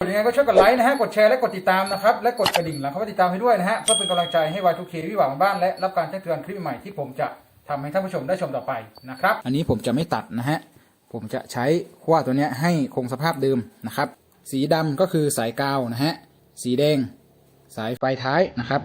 ยังไงก็ช่วยกดไลค์นะฮะ กดแชร์และกดติดตามนะครับ และกดกระดิ่งหลังเข้าไปติดตามให้ด้วยนะฮะเพื่อเป็นกำลังใจให้วายทุกเควิหวังบ้านและรับการแจ้งเตือนคลิปใหม่ที่ผมจะทำให้ท่านผู้ชมได้ชมต่อไปนะครับ อันนี้ผมจะไม่ตัดนะฮะ ผมจะใช้ขั้วตัวเนี้ยให้คงสภาพเดิมนะครับ สีดำก็คือสายกาวนะฮะ สีแดง สายไฟท้ายนะครับ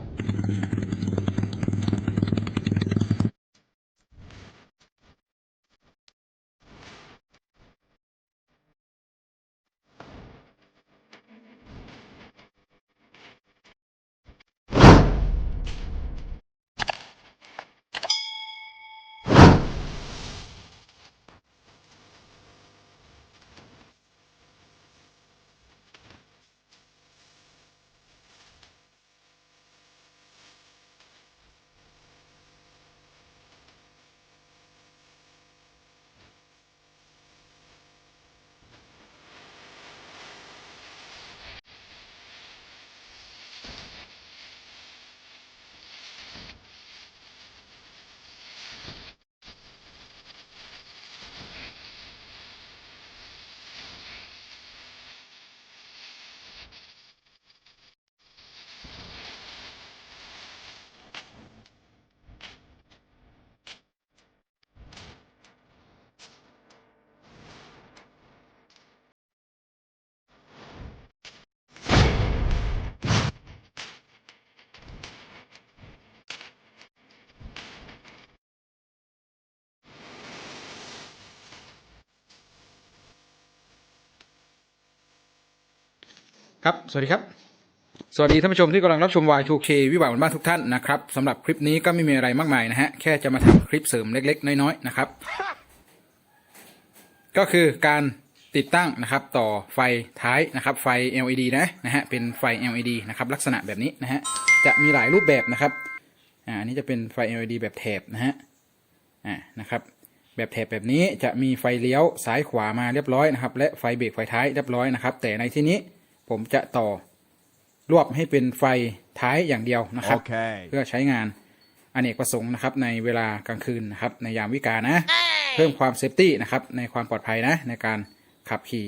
ครับ สวัสดีครับ สวัสดีท่านผู้ชมที่กำลังรับชม Y2K วิบากบ้านทุกท่านนะครับสำหรับคลิปนี้ก็ไม่มีอะไรมากมายนะฮะ แค่จะมาทำคลิปเสริมเล็กๆ น้อยๆ นะครับ ก็คือการติดตั้งนะครับต่อไฟท้ายนะครับไฟ LED นะนะฮะเป็นไฟ LED นะครับลักษณะแบบนี้นะฮะจะมีหลายรูปแบบนะครับอ่าอันนี้จะเป็นไฟ LED แบบแถบนะฮะอ่านะครับแบบแถบแบบนี้จะมีไฟเลี้ยวซ้ายขวามาเรียบร้อยนะครับและไฟเบรกไฟท้ายเรียบร้อยนะครับแต่ในที่นี้ ผมจะต่อรวบให้เป็นไฟท้ายอย่างเดียวนะครับ Okay. เพื่อใช้งานอเนกประสงค์นะครับ ในเวลากลางคืนนะครับในยามวิกาลนะ เพิ่มความเซฟตี้นะครับในความปลอดภัยนะในการขับขี่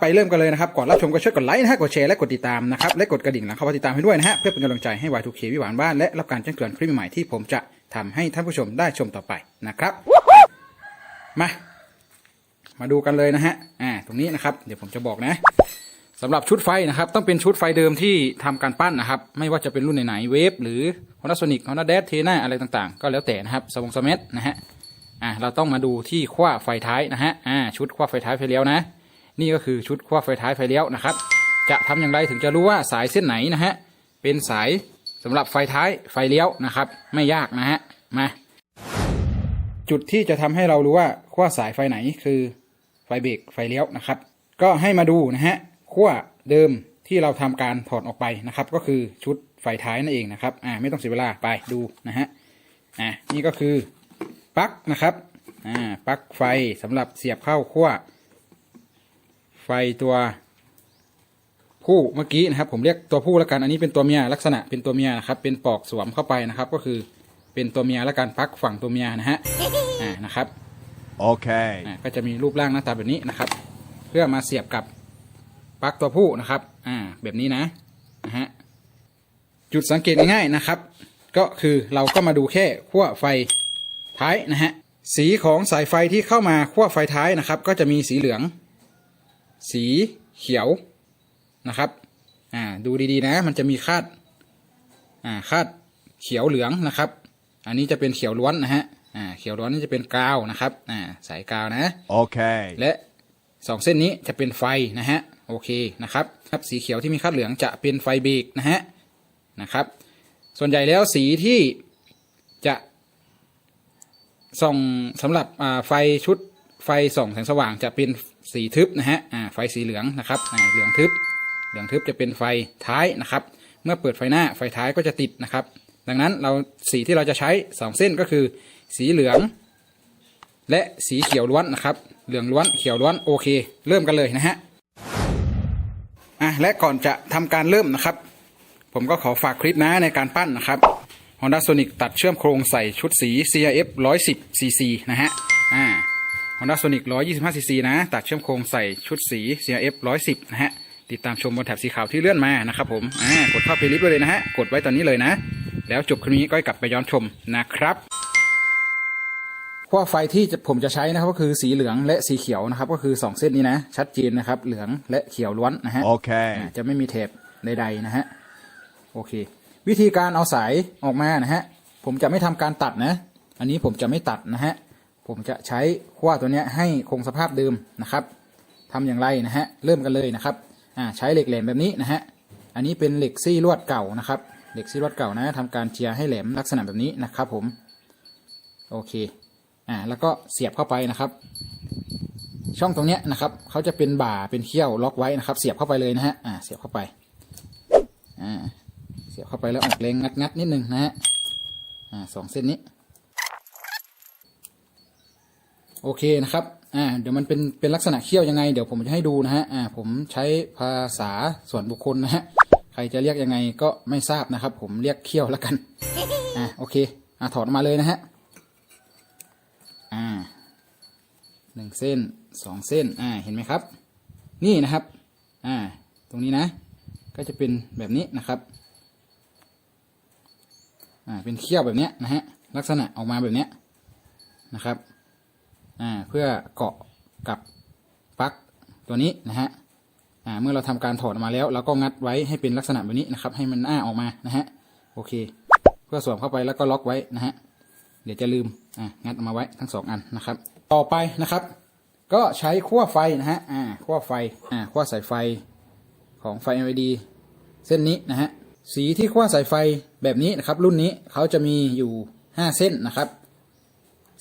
ไปเริ่มกันเลยนะครับ ก่อนรับชมก็ช่วยกดไลค์นะฮะกดแชร์และกดติดตามนะครับและกดกระดิ่งหลังเข้าไปติดตามให้ด้วยนะฮะเพื่อเป็นกำลังใจให้ Y2K วิหวานบ้านและรับการแจ้งเตือนคลิปใหม่ๆที่ผมจะทำให้ท่านผู้ชมได้ชมต่อไปนะครับ มา มาดูกันเลยนะฮะอ่าตรงนี้นะครับ เดี๋ยวผมจะบอกนะสำหรับชุดไฟนะครับ ต้องเป็นชุดไฟเดิมที่ทำการปั้นนะครับ ไม่ว่าจะเป็นรุ่นไหนๆเวฟหรือ Honda Sonic Honda d a s เทน่าอะไรต่างๆ ก็แล้วแต่นะครับสวงสเมตนะฮะอ่าเราต้องมาดูที่ขั้วไฟท้ายนะฮะอ่าชุดขั้วไฟท้ายไฟเลี้ยวนะ นี่ก็คือชุดขั้วไฟท้ายไฟเลี้ยวนะครับ จะทำอย่างไรถึงจะรู้ว่าสายเส้นไหนนะฮะเป็นสายสำหรับไฟท้ายไฟเลี้ยวนะครับ ไม่ยากนะฮะมาจุดที่จะทำให้เรารู้ว่าขั้วสายไฟไหนคือ ไฟเบรกไฟเลี้ยวนะครับ ก็ให้มาดูนะฮะขั้วเดิมที่เราทำการถอดออกไปนะครับ ก็คือชุดไฟท้ายนั่นเองนะครับอ่าไม่ต้องเสียเวลาไปดูนะฮะอ่านี่ก็คือปลั๊กนะครับอ่าปลั๊กไฟสำหรับเสียบเข้าขั้วไฟตัวผู้เมื่อกี้นะครับผมเรียกตัวผู้แล้วกันอันนี้เป็นตัวเมียลักษณะเป็นตัวเมียนะครับเป็นปลอกสวมเข้าไปนะครับ ก็คือเป็นตัวเมียแล้วกันปลั๊กฝั่งตัวเมียนะฮะอ่านะครับ Okay. อ่าก็จะมีรูปร่างหน้าตาแบบนี้นะครับ เพื่อมาเสียบกับปลั๊กตัวผู้นะครับ อ่า แบบนี้นะนะฮะจุดสังเกตง่ายๆนะครับ ก็คือเราก็มาดูแค่ขั้วไฟท้ายนะฮะสีของสายไฟที่เข้ามาขั้วไฟท้ายนะครับ ก็จะมีสีเหลือง สีเขียวนะครับอ่าดูดีๆนะ มันจะมีคาดอ่าคาดเขียวเหลืองนะครับ อันนี้จะเป็นเขียวล้วนนะฮะ อ่าเขียวล้วนนี่จะเป็นกาวนะครับอ่าสายกาวนะ Okay. และสองเส้นนี้จะเป็นไฟนะฮะโอเคนะครับครับสีเขียวที่มีคาดเหลืองจะเป็นไฟเบรกนะฮะนะครับ ส่วนใหญ่แล้วสีที่จะส่องสำหรับอ่าไฟชุดไฟส่องแสงสว่างจะเป็นสีทึบนะฮะอ่าไฟสีเหลืองนะครับอ่าเหลืองทึบ เหลืองทึบจะเป็นไฟท้ายนะครับ เมื่อเปิดไฟหน้าไฟท้ายก็จะติดนะครับ ดังนั้นเราสีที่เราจะใช้สองเส้นก็คือ สีเหลือง และสีเขียวล้วนนะครับ เหลืองล้วนเขียวล้วนโอเค เริ่มกันเลยนะฮะอะและก่อนจะทำการเริ่มนะครับ ผมก็ขอฝากคลิปนะในการปั้นนะครับ Honda Sonic ตัดเชื่อมโครงใส่ชุดสี CRF 110 cc นะฮะอ่า Honda Sonic 125cc นะ ตัดเชื่อมโครงใส่ชุดสี CRF 110 นะฮะติดตามชมบนแถบสีขาวที่เลื่อนมานะครับผม อ่า กดเข้าเพลย์ลิสต์ไว้เลยนะฮะ กดไว้ตอนนี้เลยนะ แล้วจบคลิปนี้ก็กลับไปย้อนชมนะครับ ขั้วไฟที่จะผมจะใช้นะครับก็คือสีเหลืองและสีเขียวนะครับ ก็คือ 2 เส้นนี้นะ ชัดเจนนะครับ เหลืองและเขียวล้วนนะฮะ Okay. อ่าจะไม่มีเทปใดๆนะฮะโอเค วิธีการเอาสายออกมานะฮะผมจะไม่ทำการตัดนะ อันนี้ผมจะไม่ตัดนะฮะผมจะใช้ขั้วตัวเนี้ยให้คงสภาพเดิมนะครับทำอย่างไรนะฮะเริ่มกันเลยนะครับอ่าใช้เหล็กแหลมแบบนี้นะฮะอันนี้เป็นเหล็กซี่ลวดเก่านะครับเหล็กซี่ลวดเก่านะทำการเจียร์ให้แหลมลักษณะแบบนี้นะครับ ผมโอเค อ่าแล้วก็เสียบเข้าไปนะครับ ช่องตรงเนี้ยนะครับเขาจะเป็นบ่าเป็นเขี้ยวล็อกไว้นะครับ เสียบเข้าไปเลยนะฮะอ่าเสียบเข้าไปอ่าเสียบเข้าไปแล้วออกแรงงัดงัดนิดนึงนะฮะอ่าสองเส้นนี้โอเคนะครับ อ่า เดี๋ยวมันเป็น เป็นลักษณะเขี้ยวยังไง เดี๋ยวผมจะให้ดูนะฮะ อ่า ผมใช้ภาษาส่วนบุคคลนะฮะ ใครจะเรียกยังไงก็ไม่ทราบนะครับ ผมเรียกเขี้ยวแล้วกัน อ่า โอเค อ่าถอดมาเลยนะฮะ อ่า หนึ่งเส้นสองเส้นอ่าเห็นไหมครับ นี่นะครับอ่าตรงนี้นะ ก็จะเป็นแบบนี้นะครับอ่าเป็นเขี้ยวแบบเนี้ยนะฮะลักษณะออกมาแบบเนี้ยนะครับอ่าเพื่อเกาะกับปลั๊กตัวนี้นะฮะอ่าเมื่อเราทำการถอดออกมาแล้วเราก็งัดไว้ให้เป็นลักษณะแบบนี้นะครับ ให้มันอ้าออกมานะฮะโอเค เพื่อสวมเข้าไปแล้วก็ล็อกไว้นะฮะเดี๋ยวจะลืมอ่างัดออกมาไว้ทั้งสองอันนะครับ ต่อไปนะครับ ก็ใช้ขั้วไฟนะฮะอ่าขั้วไฟอ่าขั้วสายไฟของไฟ LED เส้นนี้นะฮะสีที่ขั้วสายไฟแบบนี้นะครับ รุ่นนี้เขาจะมีอยู่ 5 เส้นนะครับ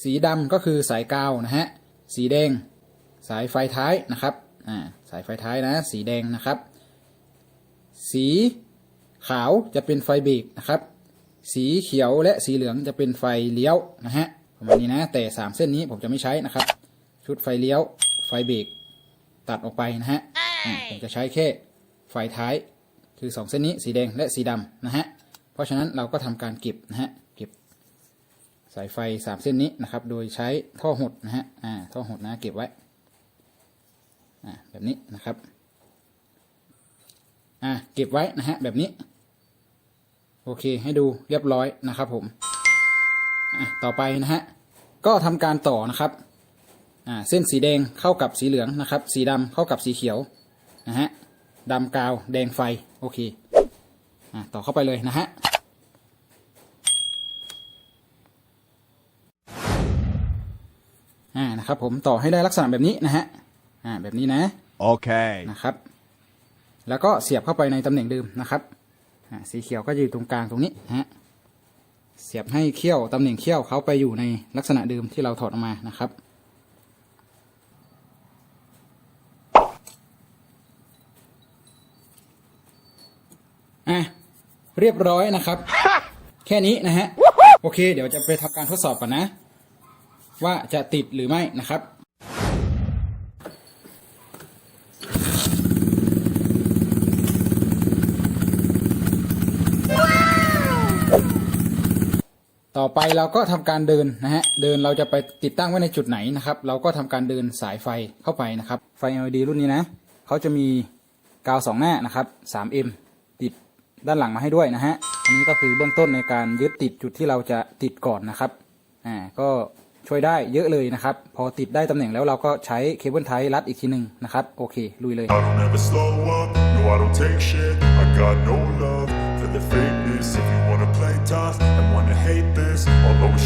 สีดำก็คือสายกาวนะฮะสีแดง สายไฟท้ายนะครับอ่าสายไฟท้ายนะ สีแดงนะครับ สีขาวจะเป็นไฟเบรกนะครับ สีเขียวและสีเหลืองจะเป็นไฟเลี้ยวนะฮะ ประมาณนี้นะ แต่สามเส้นนี้ผมจะไม่ใช้นะครับ ชุดไฟเลี้ยว ไฟเบรกตัดออกไปนะฮะอ่าผมจะใช้แค่ไฟท้าย คือสองเส้นนี้สีแดงและสีดำนะฮะ เพราะฉะนั้นเราก็ทำการเก็บนะฮะ เก็บสายไฟสามเส้นนี้นะครับ โดยใช้ท่อหดนะฮะ อ่า ท่อหดนะ เก็บไว้ อ่า แบบนี้นะครับ อ่า เก็บไว้นะฮะ แบบนี้ โอเค ให้ดูเรียบร้อยนะครับผมอะ ต่อไปนะฮะก็ทำการต่อนะครับอ่าเส้นสีแดงเข้ากับสีเหลืองนะครับ สีดำเข้ากับสีเขียวนะฮะดำกาวแดงไฟโอเคอ่าต่อเข้าไปเลยนะฮะอ่านะครับผมต่อให้ได้ลักษณะแบบนี้นะฮะอ่าแบบนี้นะ Okay. นะครับ แล้วก็เสียบเข้าไปในตำแหน่งเดิมนะครับอ่าสีเขียวก็จะอยู่ตรงกลางตรงนี้นะฮะ เสียบให้เขี้ยวตำแหน่งเขี้ยวเขาไปอยู่ในลักษณะเดิมที่เราถอดออกมานะครับ อะ เรียบร้อยนะครับ แค่นี้นะฮะ โอเค เดี๋ยวจะไปทำการทดสอบก่อนนะ ว่าจะติดหรือไม่นะครับ ต่อไปเราก็ทำการเดินนะฮะ เดินเราจะไปติดตั้งไว้ในจุดไหนนะครับ เราก็ทำการเดินสายไฟเข้าไปนะครับ ไฟ LED รุ่นนี้นะ เขาจะมีกาวสองหน้านะครับ 3M ติดด้านหลังมาให้ด้วยนะฮะ อันนี้ก็คือเบื้องต้นในการยึดติดจุดที่เราจะติดก่อนนะครับ อ่า ก็ช่วยได้เยอะเลยนะครับ พอติดได้ตำแหน่งแล้วเราก็ใช้เคเบิลไทรัดอีกทีหนึ่งนะครับ โอเค ลุยเลย I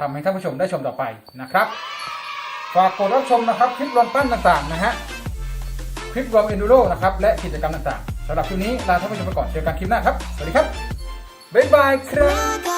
ทำให้ท่านผู้ชมได้ชมต่อไปนะครับฝากกดรับชมนะครับคลิปรวมปั้นต่างๆนะฮะคลิปรวมเอนดูโรนะครับและกิจกรรมต่างๆสำหรับคลิปนี้ลาท่านผู้ชมไปก่อนเจอกันคลิปหน้าครับสวัสดีครับบ๊ายบายครับ